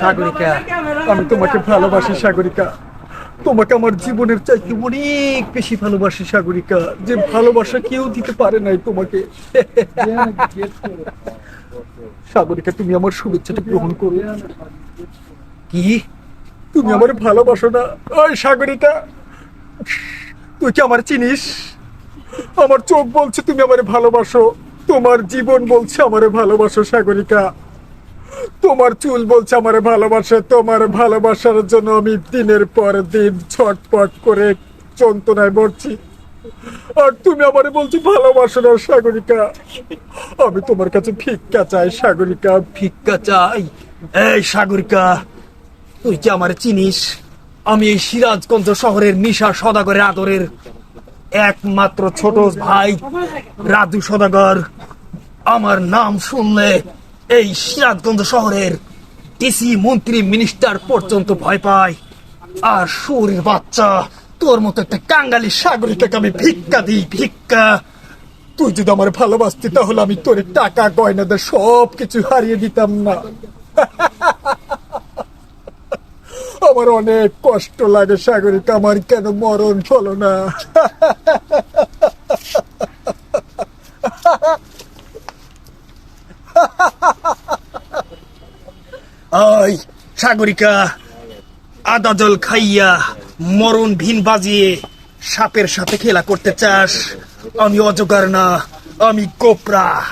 সাগরিকা, আমি তোমাকে ভালোবাসি সাগরিকা। তোমাকে আমার জীবনের চাইতে অনেক বেশি ভালোবাসি সাগরিকা। যে ভালোবাসা কেউ দিতে পারে নাই তোমাকে। সাগরিকা, তুমি আমার শুভেচ্ছাটা গ্রহণ করো। কি? তুমি আমার ভালোবাসো না? ওই সাগরিকা, তুই কি আমার চিনিস? আমার চোখ বলছে তুমি আমার ভালোবাসো। তোমার জীবন বলছে আমারে ভালোবাসো সাগরিকা। তোমার চুল বলছে আমার ভালোবাসে, তোমার ভালোবাসার জন্য আমি দিনের পর দিন ছটপট করে যন্ত্রণায় মরছি। আর তুমি আমারে বলছো ভালোবাসো না সাগরিকা। আমি তোমার কাছে ভিক্ষা চাই সাগরিকা, ভিক্ষা চাই। এই সাগরিকা, তুই কি আমার চিনিস? আমি এই সিরাজগঞ্জ শহরের নিশা সদাগরের আদরের একমাত্র ছোট ভাই রাজু সদাগর। আমার নাম শুনলে এই সিরাজগঞ্জ শহরের ডিসি মন্ত্রী মিনিস্টার পর্যন্ত ভয় পায়। আর শরীর বাচ্চা, তোর মতো একটা কাঙ্গালি সাগরিকাকে আমি ভিক্ষা দিই, ভিক্ষা। তুই যদি আমার ভালোবাসতি, তাহলে আমি তোর টাকা, গয়নাদের সব কিছু হারিয়ে দিতাম না। আমার অনেক কষ্ট লাগে সাগরিকা, আমার কেন মরণ হলো না? ওই সাগরিকা আদা জল খাইয়া মরণ ভিন বাজিয়ে সাপের সাথে খেলা করতে চাস। আমি অজগার না, আমি কোপরা,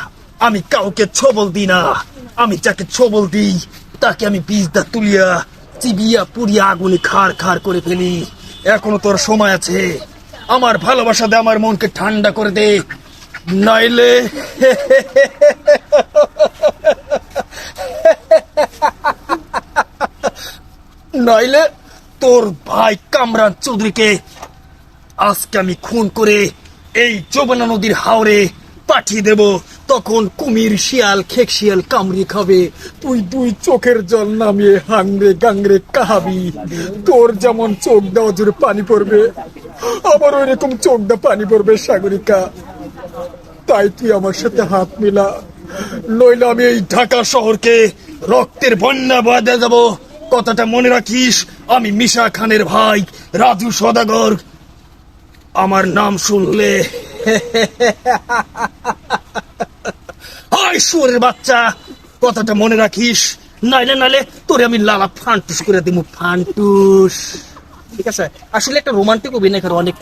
আমি কাউকে ছবল দিই না। আমি যাকে ছবল দিই, তাকে আমি বীজদা তুলিয়া, চিবিয়া পুড়িয়া আগুনে খাড় খাড় করে ফেলি। এখনও তোর সময় আছে। আমার ভালোবাসা দে, আমার মনকে ঠান্ডা করে দে। নাইলে নইলে তোর ভাই কামরান চৌধুরীকে আজকে আমি খুন করে এই যমুনা নদীর হাওরে পাঠিয়ে দেব। তখন কুমির শিয়াল, খেক শিয়াল কামড়ি খাবে। তুই দুই চোখের জল নামিয়ে হাংরে গাংরে কাহাবি তোর যেমন চোখ দেওয়া জুড়ে পানি পড়বে, আবার ওই রকম চোখ দা পানি পড়বে সাগরিকা। তাই তুই আমার সাথে হাত মিলা। নইলে আমি এই ঢাকা শহরকে রক্তের বন্যা বাঁধে যাব কথাটা মনে রাখিস, আমি মিশা খানের ভাই, রাজু সদাগর। আমার নাম শুনলে সুরের বাচ্চা, কথাটা মনে রাখিস। নাইলে নাইলে তোরে আমি লালা ফান্টুস করে দিব ফান্টুস। ঠিক আছে? আসলে একটা রোমান্টিক অভিনয় করা অনেক